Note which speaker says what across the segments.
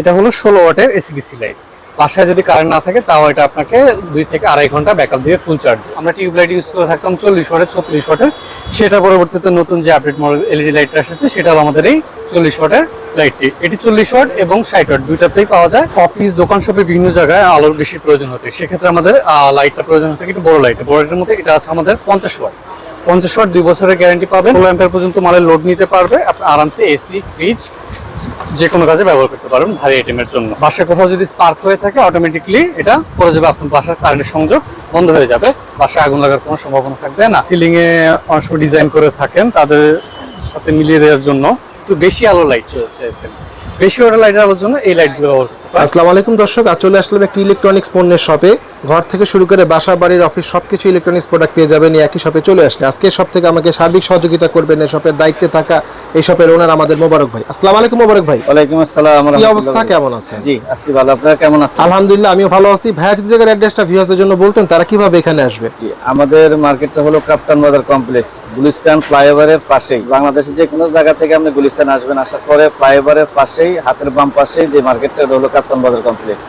Speaker 1: এটা হলো ষোলো ওয়াটের এসিডিসি লাইট বাসায় যদি কারেন্ট না থাকে, তাও এটা আপনাকে দুই থেকে আড়াই ঘণ্টা ব্যাকআপ দিয়ে ফুল চার্জ আমরা টিউব লাইট ইউজ করে থাকতাম চল্লিশ ওয়াটের, ছত্রিশ ওয়াটের। সেটা পরবর্তীতে নতুন যে আপডেট মডেল এলইডি লাইট এসেছে, সেটা আমাদের এই চল্লিশ ওয়াটের লাইটটি এটি চল্লিশ ওয়াট এবং ষাট ওয়াট, দুইটাতেই পাওয়া যায়। অফিস দোকান শপে বিভিন্ন জায়গায় আলোর বেশি প্রয়োজন হতে। সেক্ষেত্রে আমাদের লাইটটা প্রয়োজন হতে একটু বড় লাইট বড় লাইটের মধ্যে এটা আছে আমাদের পঞ্চাশ ওয়াট। পঞ্চাশ ওয়াট দুই বছরের গ্যারান্টি অ্যাম্পিয়ার পর্যন্ত মালের লোড নিতে পারবে। আপনি আরামসে এসি ফ্রিজ যে কোনো কাজে ব্যবহার করতে পারেন ভারী আইটেমের জন্য। বাসায় কোথাও যদি স্পার্ক হয়ে থাকে অটোমেটিকলি এটা পড়ে যাবে আপনার বাসার কারেন্টের সংযোগ, বন্ধ হয়ে যাবে। বাসায় আগুন লাগার কোনো সম্ভাবনা থাকবে না। সিলিং এ অনেক সময় ডিজাইন করে থাকেন, তাদের সাথে মিলিয়ে দেওয়ার জন্য। একটু বেশি আলো লাইট চলছে বেশি ওটা লাইটের আলোর জন্য এই লাইটগুলো ব্যবহার করতে
Speaker 2: আসসালামু আলাইকুম দর্শক আজ চলে আসলাম একটি ইলেকট্রনিক্স পণ্যের শপে ঘর থেকে শুরু করে বাসা বাড়ির অফিস সবকিছু ইলেকট্রনিক্স প্রোডাক্ট পেয়ে যাবেন একই শপে চলে আসলে। আজকে সব থেকে আমাকে সার্বিক সহযোগিতা করবেন এই শপের দায়িত্বে থাকা এই শপের ওনার আমাদের মোবারক ভাই। আসসালামু আলাইকুম মোবারক ভাই।
Speaker 3: ওয়ালাইকুম আসসালাম
Speaker 2: কি অবস্থা? কেমন আছেন?
Speaker 3: জি আছি ভালো। আপনারা কেমন আছেন?
Speaker 2: আলহামদুলিল্লাহ আমিও ভালো আছি। ভাইয়া যদি জায়গার অ্যাড্রেসটা ভিউয়ারদের জন্য বলতেন তারা কীভাবে এখানে আসবে?
Speaker 3: জি আমাদের মার্কেটটা হলো কাপ্তান বাজার কমপ্লেক্স গুলিস্তান ফ্লাইওভারের পাশেই। বাংলাদেশের যে কোনো জায়গা থেকে আপনি গুলিস্তান আসবেন আসার পরে ফ্লাইওভারের পাশেই হাতের বাম পাশেই যে মার্কেটটা হলো কাপ্তান বাজার কমপ্লেক্স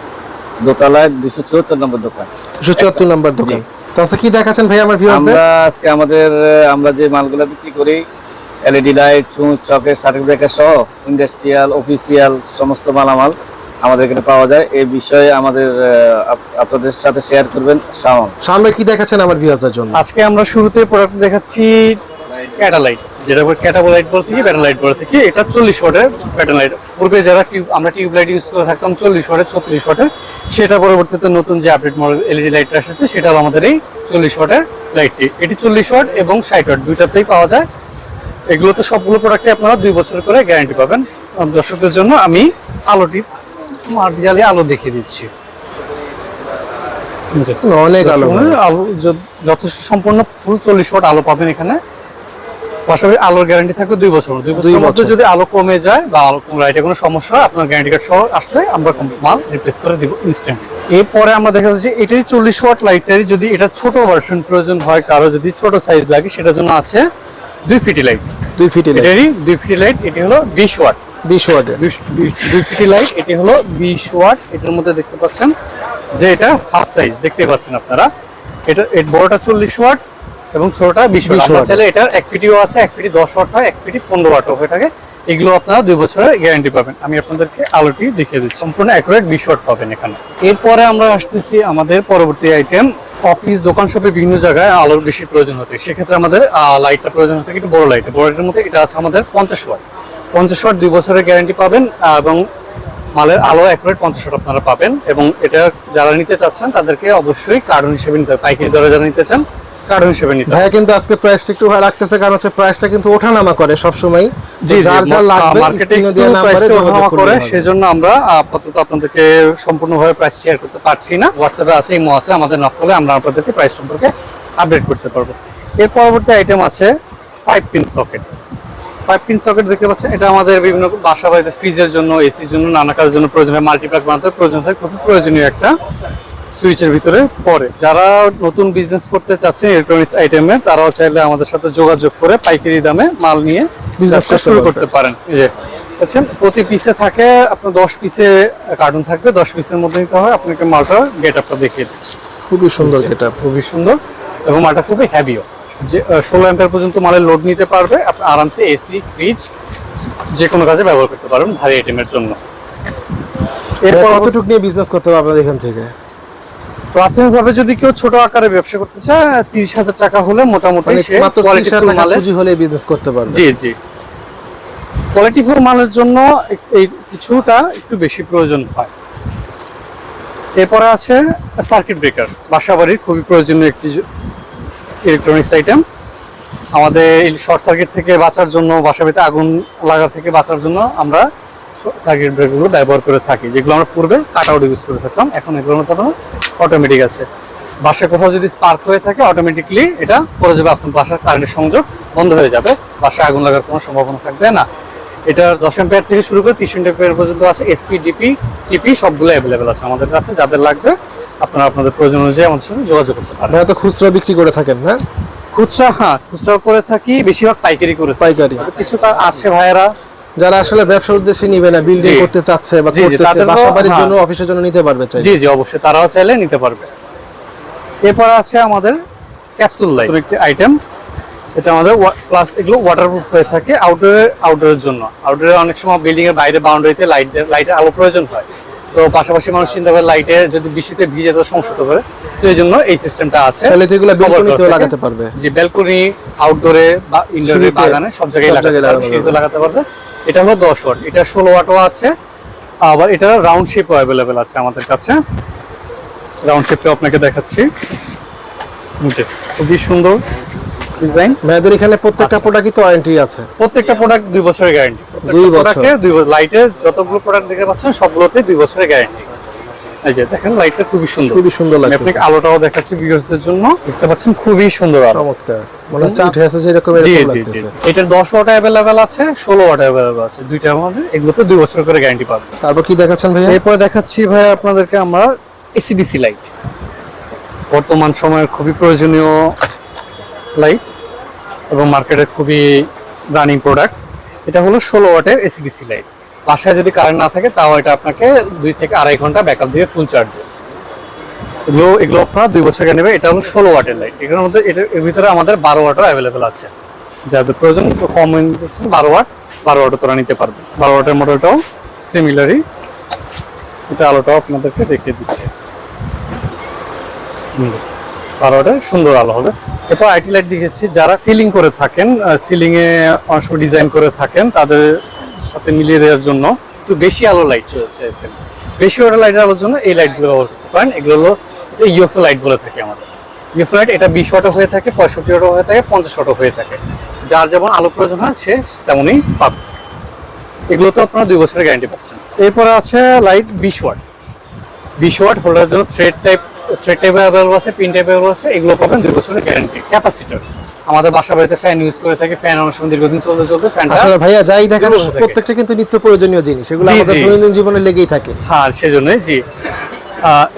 Speaker 3: দোতলায় দুশো চুয়াত্তর নম্বর দোকান।
Speaker 2: দুশো চুয়াত্তর নম্বর দোকান। তো আচ্ছা কি দেখাচ্ছেন ভাই আমার ভিউয়ারদের
Speaker 3: আমরা আজকে আমাদের আমরা যে মালগুলো বিক্রি করি এলইডি লাইট চুঁচ চকের সার্কিট ব্রেকার সহ ইন্ডাস্ট্রিয়াল অফিসিয়াল সমস্ত মালামাল আমাদের এখানে পাওয়া যায়। এই বিষয়ে আমাদের আপনাদের সাথে শেয়ার করবেন শাওন।
Speaker 2: সামনে কি দেখাচ্ছেন আমার ভিউয়ারদের জন্য?
Speaker 1: আজকে আমরা শুরুতে প্রোডাক্ট দেখাচ্ছি ক্যাটালাইট যেটা ক্যাটাবোলাইট বলে থাকি ব্যাটালাইট বলে থাকি এটা চল্লিশ ওয়াটের ব্যাটালাইট পূর্বে যারা আমরা টিউব লাইট ইউজ করে থাকতাম চল্লিশ ওয়াটের ছত্রিশ ওয়াটের। সেটা পরবর্তীতে নতুন যে আপডেট মডেল এলইডি লাইট এসেছে সেটা হলো আমাদের এই চল্লিশ ওয়াটের লাইটটি এটি চল্লিশ ওয়াট এবং ষাট ওয়াট দুইটাতেই পাওয়া যায়। এগুলোতে সবগুলো প্রোডাক্টে আপনারা দুই বছর করে গ্যারান্টি পাবেন। দর্শকদের জন্য আমি আলোটি মাটি জ্বালিয়ে আলো দেখিয়ে দিচ্ছি।
Speaker 2: অনেক আলো।
Speaker 1: আলো যথেষ্ট সম্পূর্ণ ফুল চল্লিশ ওয়াট আলো পাবেন এখানে। পাশাপাশি আলোর গ্যারান্টি থাকবে দুই বছর দুই বছরের মধ্যে
Speaker 2: বছর।
Speaker 1: যদি আলো কমে যায় বা আলো কম লাইটে কোনো সমস্যা আপনার গ্যারান্টি কার্ড সহ আসলে আমরা মাল রিপ্লেস করে দিব ইনস্ট্যান্ট এরপরে আমরা দেখা যাচ্ছে এটাই চল্লিশ ওয়াট লাইটেরই যদি এটা ছোট ভার্সন প্রয়োজন হয় কারও যদি ছোট সাইজ লাগে সেটার জন্য আছে দুই ফিটি লাইট
Speaker 2: দুই ফিট
Speaker 1: এটারই দুই ফিটি লাইট এটি হলো বিশ ওয়াট
Speaker 2: বিশ
Speaker 1: বিশ- দুই ফিটি লাইট এটি হলো বিশ ওয়াট এটার মধ্যে দেখতে পাচ্ছেন যে এটা হাফ সাইজ দেখতে পাচ্ছেন আপনারা। এটা এর বড়টা চল্লিশ ওয়াট এবং ছোটটা বিশ ওয়াট।
Speaker 2: 20
Speaker 1: চাইলে এটা এক ফিটিও আছে এক ফিটি দশ ওয়াট হয় এক ফিটি পনেরো ওয়াট হয়ে থাকে। এগুলো আপনারা দুই বছরের গ্যারান্টি পাবেন। আমি আপনাদেরকে আলোটি দেখিয়ে দিচ্ছি। সম্পূর্ণ অ্যাকুরেট বিশ ওয়াট পাবেন এখানে। এরপরে আমরা আসতেছি আমাদের পরবর্তী আইটেম অফিস দোকান শপে বিভিন্ন জায়গায় আলোর বেশি প্রয়োজন হতে সেক্ষেত্রে আমাদের লাইটটা প্রয়োজন হতে একটু বড় লাইট বড় লাইটের মধ্যে এটা আছে আমাদের পঞ্চাশ ওয়াট। পঞ্চাশ ওয়াট দুই বছরের গ্যারান্টি পাবেন এবং মালের আলো অ্যাকুরেট পঞ্চাশ ওয়াট আপনারা পাবেন। এবং এটা যারা নিতে চাচ্ছেন তাদেরকে অবশ্যই কার্টন হিসেবে নিতে হবে। পাইকারি দরে যারা নিতে চান কার্টন হিসেবে নিতে
Speaker 2: ভাইয়া কিন্তু আজকে প্রাইসটা একটু রাখতেছে কারণ হচ্ছে প্রাইসটা কিন্তু ওঠানামা করে সব সময়
Speaker 1: জি
Speaker 2: যার যার লাগবে স্ক্রিনে নাম্বারে যোগাযোগ
Speaker 1: ওঠানামা করে সেজন্য আমরা আপাতত আপনাদেরকে সম্পূর্ণভাবে প্রাইস শেয়ার করতে পারছি না। হোয়াটসঅ্যাপে আছে ইমো আছে আমাদের নক করলে আমরা আপনাদেরকে প্রাইস সম্পর্কে আপডেট করতে পারব। এর পরবর্তী আইটেম আছে five pin socket five pin socket দেখতে পাচ্ছেন এটা আমাদের বিভিন্ন বাসা বাড়িতে ফ্রিজের জন্য এসির জন্য নানা কাজের জন্য প্রয়োজন হয় মাল্টিপ্লাক বানাতে প্রয়োজন হয় খুব প্রয়োজনীয় একটা সুইচের ভিতরে পড়ে। যারা নতুন বিজনেস করতে চাচ্ছেন ইলেকট্রনিক্স আইটেমে তারাও চাইলে আমাদের সাথে যোগাযোগ করে পাইকারি দামে মাল নিয়ে
Speaker 2: করতে
Speaker 1: শুরু করতে পারেন। যে দেখছেন প্রতি পিসে থাকে আপনার দশ পিসে কার্টুন থাকবে দশ পিসের মধ্যে নিতে হবে। আপনাকে মালটা গেট আপটা দেখিয়ে দিচ্ছি।
Speaker 2: খুবই সুন্দর এটা
Speaker 1: খুবই সুন্দর এবং মালটা খুবই হ্যাভিও যে ষোলো অ্যাম্পিয়ার পর্যন্ত মালের লোড নিতে পারবে। আপনি আরামসে এসি ফ্রিজ যে কোনো কাজে ব্যবহার করতে পারবেন ভারী আইটেমের জন্য। এরপর
Speaker 2: কতটুকু নিয়ে বিজনেস করতে হবে আপনাদের এখান থেকে?
Speaker 1: প্রাথমিকভাবে যদি কেউ ছোট আকারে ব্যবসা করতে চায় তিরিশ হাজার টাকা হলে মোটামুটি
Speaker 2: মানে মাত্র
Speaker 1: quality
Speaker 2: 30,000
Speaker 1: full মালের
Speaker 2: পুঁজি হলে বিজনেস করতে পারবে।
Speaker 1: জি জি। কোয়ালিটি ফুল মালের জন্য এই কিছুটা একটু বেশি প্রয়োজন হয়। এরপরে আছে সার্কিট ব্রেকার বাসাবাড়ির খুবই প্রয়োজনীয় একটি ইলেকট্রনিক্স আইটেম আমাদের শর্ট সার্কিট থেকে বাঁচার জন্য বাসা বাসাবাড়িতে আগুন লাগা থেকে বাঁচার জন্য আমরা সার্কিট ব্রেকারগুলো ব্যবহার করে থাকি যেগুলো আমরা পূর্বে কাট আউট ইউজ করে থাকতাম এখন এগুলোর মতো অটোমেটিক আছে। বাসায় কোথাও যদি স্পার্ক হয়ে থাকে অটোমেটিকলি এটা করে যাবে আপনার বাসার কারেন্টের সংযোগ বন্ধ হয়ে যাবে। বাসায় আগুন লাগার কোনো সম্ভাবনা থাকবে না। এটার দশ এম্পিয়ার থেকে শুরু করে তিরিশ এম্পিয়ার পর্যন্ত আছে এসপি ডিপি টিপি সবগুলো অ্যাভেলেবেল আছে আমাদের কাছে যাদের লাগবে আপনারা আপনাদের প্রয়োজন অনুযায়ী আমাদের সাথে যোগাযোগ করতে পারেন।
Speaker 2: তো খুচরা বিক্রি করে থাকেন না?
Speaker 1: খুচরা হ্যাঁ খুচরা করে থাকি বেশিরভাগ পাইকারি করে
Speaker 2: পাইকারি।
Speaker 1: কিছু আছে ভাইয়েরা
Speaker 2: যারা আসলে ব্যবসার উদ্দেশ্যে নিবে না বিল্ডিং করতে চাচ্ছে বা
Speaker 1: জি, জি,
Speaker 2: করতেছে বাসা বাড়ির
Speaker 1: হ্যাঁ।
Speaker 2: জন্য অফিসের জন্য নিতে পারবে চাই
Speaker 1: জি জি অবশ্যই তারাও চাইলে নিতে পারবে। এরপর আছে আমাদের ক্যাপসুল লাইট একটি আইটেম এটা আমাদের প্লাস এগুলো ওয়াটারপ্রুফ হয়ে থাকে আউটডোরে আউটডোরের জন্য। আউটডোরে অনেক সময় বিল্ডিং এর বাইরে বাউন্ডারিতে লাইট লাইটের আলো প্রয়োজন হয়। তো পাশাপাশি মানুষ চিন্তা করে লাইটের যদি বৃষ্টিতে ভিজে তো সমস্যা করে। তো এই জন্য এই সিস্টেমটা আছে।
Speaker 2: তাহলে এগুলো
Speaker 1: Cover
Speaker 2: লাগাতে পারবে।
Speaker 1: যে ব্যালকনি আউটডোরে বা ইনডোরে বাগানে সব জায়গায় লাগাতে পারবে। লাগাতে পারবে। এটা হলো দশ ওয়াট এটা ষোলো ওয়াটও আছে আবার এটা রাউন্ড শেপও অ্যাভেলেবেল আছে আমাদের কাছে। রাউন্ড শেপটা আপনাকে দেখাচ্ছি। খুবই সুন্দর ডিজাইন
Speaker 2: মেয়েদের এখানে প্রত্যেকটা
Speaker 1: আচ্ছা।
Speaker 2: প্রোডাক্টই তো ওয়ারেন্টি আছে।
Speaker 1: প্রত্যেকটা প্রোডাক্ট দুই বছরের গ্যারান্টি
Speaker 2: দুই বছর।
Speaker 1: দুই লাইটের যতগুলো প্রোডাক্ট দেখতে পাচ্ছেন সবগুলোতে দুই বছরের গ্যারান্টি এই যে দেখেন লাইটটা খুবই সুন্দর।
Speaker 2: খুবই সুন্দর লাগছে
Speaker 1: আপনাকে আলোটাও দেখাচ্ছি ভিউয়ার্সদের জন্য। দেখতে পাচ্ছেন খুবই সুন্দর আলো।
Speaker 2: চমৎকার। মনে হচ্ছে উঠে আছে এরকম লাগতেছে।
Speaker 1: ওয়াট আছে ওয়াট দুই বছর করে গ্যারান্টি পাবেন।
Speaker 2: তারপর কি দেখাচ্ছেন
Speaker 1: এরপরে দেখাচ্ছি ভাই আপনাদেরকে আমরা এসিডিসি লাইট বর্তমান সময়ের খুবই প্রয়োজনীয় লাইট এবং মার্কেটের খুবই রানিং প্রোডাক্ট এটা হলো ষোলো ওয়াটের এসিডিসি লাইট বাসায় যদি কারেন্ট না থাকে, তাও এটা আপনাকে দুই থেকে আড়াই ঘণ্টা ব্যাকআপ দিয়ে ফুল চার্জে এগুলো এগুলো আপনারা দুই বছর নেবে এটা হলো ষোলো ওয়াটের লাইট এটার মধ্যে এটা এর ভিতরে আমাদের বারো ওয়াটও অ্যাভেলেবেল আছে। যাদের প্রয়োজন কম বারো ওয়াট বারো ওয়াটও তোরা নিতে পারবে বারো ওয়াটের মডেলটাও সিমিলারই এটা আলোটাও আপনাদেরকে দেখিয়ে দিচ্ছে। বারো ওয়াটের সুন্দর আলো হবে। এরপর আইটি লাইট দেখেছি যারা সিলিং করে থাকেন সিলিংয়ে অনেক সময় ডিজাইন করে থাকেন, তাদের সাথে মিলিয়ে দেওয়ার জন্য একটু বেশি আলো লাইট চলছে বেশি ওয়াটের লাইটের আলোর জন্য এই লাইটগুলো ব্যবহার করতে পারেন। এগুলো হলো ইউএফও লাইট বলে থাকে আমাদের। ইউএফও লাইট এটা বিশ ওয়াটও হয়ে থাকে, পঁয়ষট্টি ওয়াটও হয়ে থাকে, পঞ্চাশ ওয়াটও হয়ে থাকে। যার যেমন আলো প্রয়োজন হয়, সে তেমনই পাবে। এগুলো তো আপনারা দুই বছরের গ্যারান্টি পাচ্ছেন। এরপরে আছে লাইট বিশ ওয়াট বিশ ওয়াট হোল্ডারের জন্য thread type thread type available আছে পিন টাইপ অ্যাভেলেবল আছে, এগুলো পাবেন দুই বছরের গ্যারান্টি ক্যাপাসিটর আমাদের বাসা বাড়িতে ফ্যান ইউজ করে থাকি ফ্যান অনেক সময় দীর্ঘদিন চলতে চলতে ফ্যানটা
Speaker 2: আসলে ভাইয়া যাই দেখা যায় প্রত্যেকটা কিন্তু নিত্য প্রয়োজনীয় জিনিস এগুলো আমাদের দৈনন্দিন জীবনে লেগেই থাকে।
Speaker 1: হ্যাঁ সেজন্যই জি।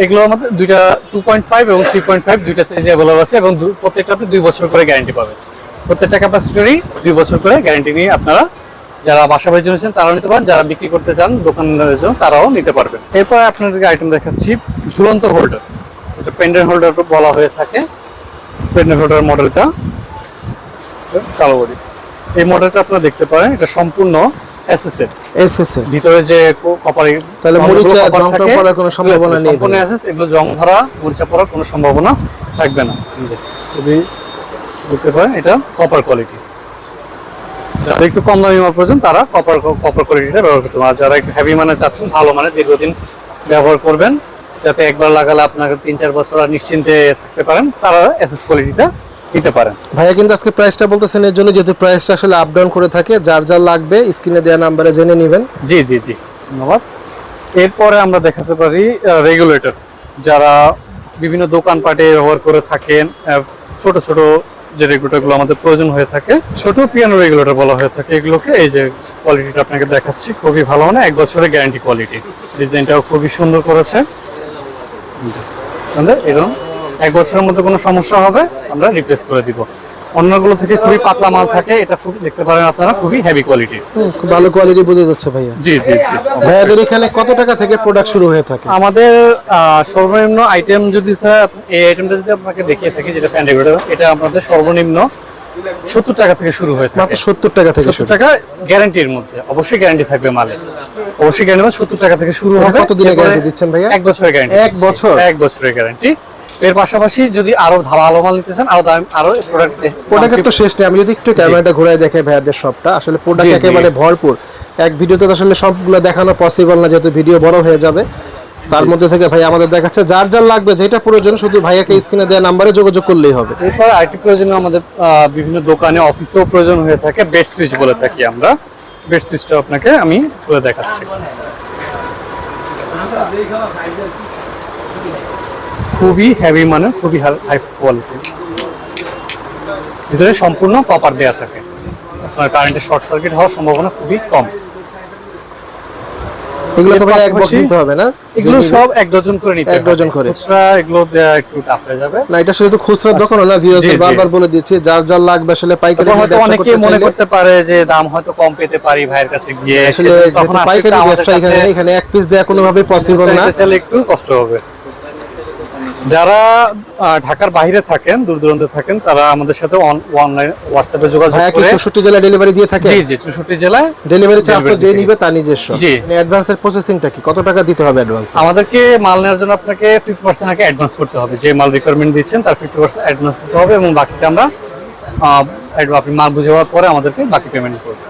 Speaker 1: এগুলো আমাদের দুইটা টু পয়েন্ট ফাইভ এবং থ্রি পয়েন্ট ফাইভ দুইটা সাইজে অ্যাভেলেবল আছে এবং প্রত্যেকটাতে দুই বছর করে গ্যারান্টি পাবে প্রত্যেকটা ক্যাপাসিটরই দুই বছর করে গ্যারান্টি নিয়ে আপনারা যারা বাসা বাড়ির জন্য তারাও নিতে পারেন যারা বিক্রি করতে চান দোকানদারের জন্য তারাও নিতে পারবেন এরপর আপনাদেরকে আইটেম দেখাচ্ছি ঝুলন্ত হোল্ডার এটা পেন্ডেন্ট হোল্ডার বলা হয়ে থাকে। পেন্ডেন্ট হোল্ডার মডেলটা কালো বডি এই মডেলটা আপনারা দেখতে পারেন এটা সম্পূর্ণ এসএসএর ভিতরে যে কপারে
Speaker 2: তাহলে মরিচা জং পড়ার কোনো সম্ভাবনা নেই
Speaker 1: সম্পূর্ণ। অ্যাসেস এগুলো জং ধরা মরিচা পড়ার কোনো সম্ভাবনা থাকবে না। যদি বুঝতে পারেন এটা কপার কোয়ালিটি যারা একটু কম দামি মাল প্রয়োজন তারা কপার কপার কোয়ালিটিটা ব্যবহার করতে পারেন। যারা একটু হেভি মানে চাচ্ছেন ভালো মানে দীর্ঘদিন ব্যবহার করবেন যাতে একবার লাগালে আপনাকে তিন চার বছর আর নিশ্চিন্তে থাকতে পারেন তারা এসএস কোয়ালিটিটা নিতে পারেন।
Speaker 2: ভাইয়া কিন্তু আজকে প্রাইসটা বলতেছেন এর জন্য যেহেতু প্রাইসটা আসলে আপ ডাউন করে থাকে যার যার লাগবে স্ক্রিনে দেওয়া নাম্বারে জেনে নেবেন।
Speaker 1: জি জি জি ধন্যবাদ। এরপরে আমরা দেখাতে পারি রেগুলেটর যারা বিভিন্ন দোকানপাটে ব্যবহার করে থাকেন ছোট ছোট যে রেগুলেটরগুলো আমাদের প্রয়োজন হয়ে থাকে ছোট পিয়ানো রেগুলেটর বলা হয়ে থাকে এগুলোকে। এই যে কোয়ালিটিটা আপনাকে দেখাচ্ছি খুবই ভালো মানে এক বছরের গ্যারান্টি কোয়ালিটি ডিজাইনটাও খুবই সুন্দর করেছে। এরকম এক বছরের মধ্যে কোনো সমস্যা হবে আমরা রিপ্লেস করে দিব। অন্যগুলো থেকে খুবই পাতলা মাল থাকে এটা খুব দেখতে পারেন আপনারা খুবই হেভি কোয়ালিটি
Speaker 2: খুব ভালো কোয়ালিটি বোঝা যাচ্ছে ভাইয়া।
Speaker 1: জি জি জি।
Speaker 2: ভাইয়াদের এখানে কত টাকা থেকে প্রোডাক্ট শুরু হয়ে থাকে?
Speaker 1: আমাদের সর্বনিম্ন আইটেম যদি এই আইটেমটা যদি আপনাকে দেখিয়ে থাকি যেটা রেগুলেটর এটা আমাদের সর্বনিম্ন সত্তর টাকা থেকে শুরু হয়ে থাকে।
Speaker 2: মাত্র সত্তর টাকা থেকে
Speaker 1: সত্তর টাকা গ্যারান্টির মধ্যে অবশ্যই গ্যারান্টি থাকবে মালে। অবশ্যই গ্যারান্টি সত্তর টাকা থেকে শুরু হবে।
Speaker 2: কতদিনের guarantee দিচ্ছেন ভাইয়া?
Speaker 1: এক বছরের গ্যারান্টি
Speaker 2: এক বছর?
Speaker 1: এক বছরের গ্যারান্টি এর পাশাপাশি যদি আরও ভালো মাল নিতে চান আরও দাম আরও প্রোডাক্ট
Speaker 2: প্রোডাক্টের তো শেষ নেই। আমি যদি একটু ক্যামেরাটা ঘুরাই দেখে ভাইয়াদের সবটা আসলে প্রোডাক্ট। একেবারে ভরপুর। এক ভিডিওতে আসলে সবগুলো দেখানো পসিবল না যেহেতু ভিডিও বড় হয়ে যাবে। তার মধ্যে থেকে ভাই আমাদের দেখাচ্ছে যার যার লাগবে যেটা প্রয়োজন শুধু ভাইয়াকে স্ক্রিনে দেওয়া নাম্বারে যোগাযোগ করলেই হবে।
Speaker 1: এরপর আইটি প্রয়োজন আমাদের বিভিন্ন দোকানে অফিসেও প্রয়োজন হয়ে থাকে বেড সুইচ বলে থাকি আমরা। বেড সুইচটা আপনাকে আমি খুলে দেখাচ্ছি। খুবই হেভি মানে খুবই হাই কোয়ালিটি ভিতরে সম্পূর্ণ কপার দেওয়া থাকে। আপনার কারেন্টের শর্ট সার্কিট হওয়ার সম্ভাবনা খুবই কম।
Speaker 2: এগুলো তো এক বক্স নিতে হবে না?
Speaker 1: এগুলো সব এক ডজন করে নিতে
Speaker 2: এক ডজন করে।
Speaker 1: খুচরা এগুলো একটু টাফ হয়ে যাবে।
Speaker 2: না এটা শুধু খুচরা দোকান না ভিউয়ার্স
Speaker 1: জি, জি।
Speaker 2: বারবার বলে দিচ্ছি যার যার লাগবে আসলে পাইকারি
Speaker 1: হয়তো অনেকে মনে করতে পারে যে দাম হয়তো কম পেতে পারি ভাইয়ের কাছে গিয়ে।
Speaker 2: আসলে পাইকারি ব্যবসা এখানে এখানে এক পিস দেওয়া কোনোভাবেই পসিবল না।
Speaker 1: একটু কষ্ট হবে। যারা ঢাকার বাইরে থাকেন দূর দূরান্তে থাকেন তারা আমাদের সাথে অনলাইন হোয়াটসঅ্যাপে যোগাযোগ করে।
Speaker 2: চৌষট্টি জেলায় ডেলিভারি দিয়ে থাকে?
Speaker 1: জি জি চৌষট্টি জেলায়
Speaker 2: ডেলিভারি চার্জ তো যে নিবে তার নিজস্ব।
Speaker 1: জি।
Speaker 2: অ্যাডভান্সের প্রসেসিংটা কি? কত টাকা দিতে হবে অ্যাডভান্স
Speaker 1: আমাদেরকে মাল নেওয়ার জন্য আপনাকে ফিফটি পার্সেন্ট আগে অ্যাডভান্স করতে হবে। যে মাল রিকোয়ারমেন্ট দিচ্ছেন তার ফিফটি পার্সেন্ট অ্যাডভান্স দিতে হবে এবং বাকিটা আমরা আপনি মাল বুঝে যাওয়ার পরে আমাদেরকে বাকি পেমেন্ট করবেন